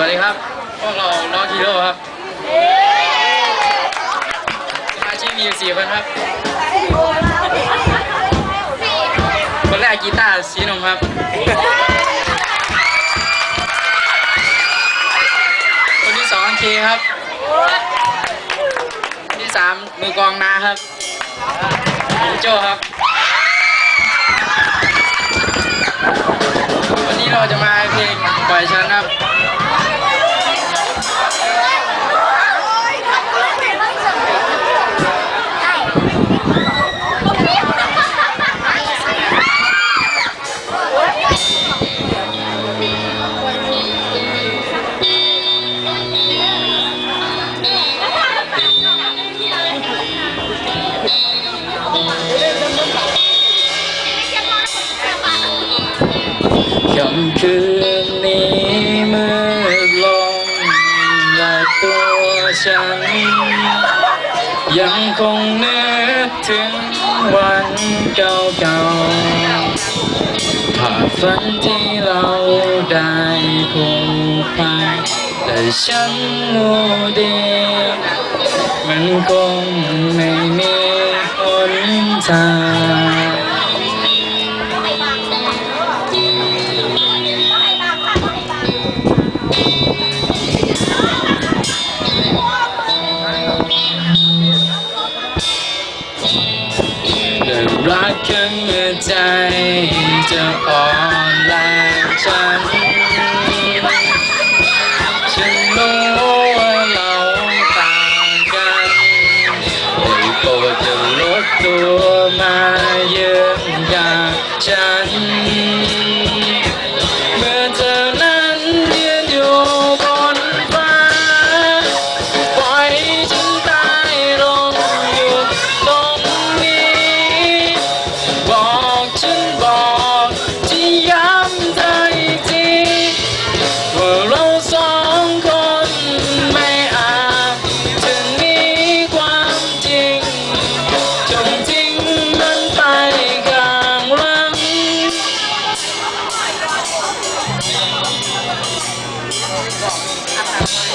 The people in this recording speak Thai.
วัสดีครับ พวกเราน้องฮีโร่ครับสมาชิกมีอยู่สี่คนครับ คนแรกกีตาร์สีนุ่มครับ คนที่สองเคครับ คนที่สามมือกองนาครับผมโจครับวันนี้เราจะมาเพลงปล่อยฉันครับ คืนนี้มืดลงและตัวฉัน ยังคงนึกถึงวันเก่าๆภาพฝันที่เราได้ผูกพันแต่ฉันรู้ดีมันคงไม่มีหนทางา ป